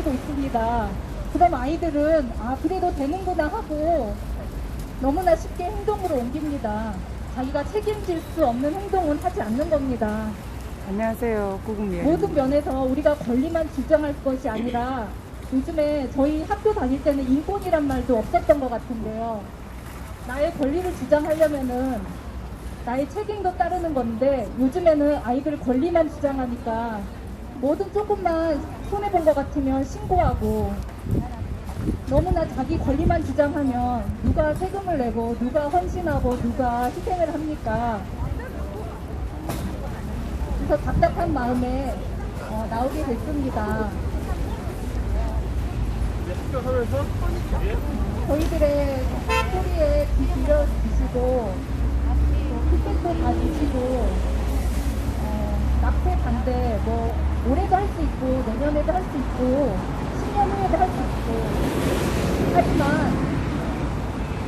가르치고 있습니다. 그럼 아이들은 아 그래도 되는구나 하고 너무나 쉽게 행동으로 옮깁니다. 자기가 책임질 수 없는 행동은 하지 않는 겁니다. 안녕하세요. 구금이에요. 모든 면에서 우리가 권리만 주장할 것이 아니라 요즘에 저희 학교 다닐 때는 인권이란 말도 없었던 것 같은데요. 나의 권리를 주장하려면은 나의 책임도 따르는 건데 요즘에는 아이들 권리만 주장하니까 뭐든 조금만 손해본 것 같으면 신고하고 너무나 자기 권리만 주장하면 누가 세금을 내고 누가 헌신하고 누가 희생을 합니까? 그래서 답답한 마음에 어, 나오게 됐습니다. 저희들의 소리에 귀 기울여 주시고 또 피켓도 다 주시고 어, 납세 반대 뭐 올해도 할 수 내년에도 할 수 있고 10년 후에도 할 수 있고 하지만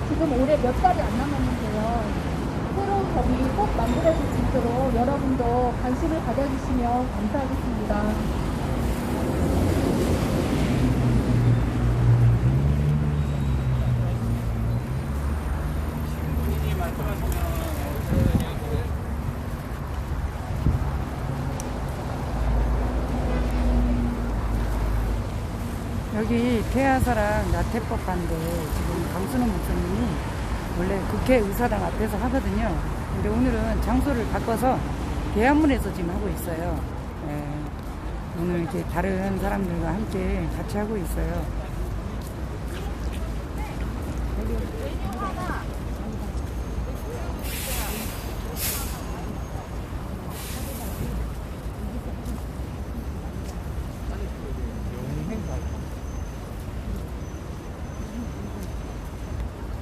지금 올해 몇 달이 안 남았는데요. 새로운 법이 꼭 만들어질 수 있도록 여러분도 관심을 가져주시면 감사하겠습니다. 여기 태아사랑 나태법 반대 지금 강순호 목사님이 원래 국회 의사당 앞에서 하거든요. 근데 오늘은 장소를 바꿔서 대한문에서 지금 하고 있어요. 예. 오늘 이렇게 다른 사람들과 함께 같이 하고 있어요.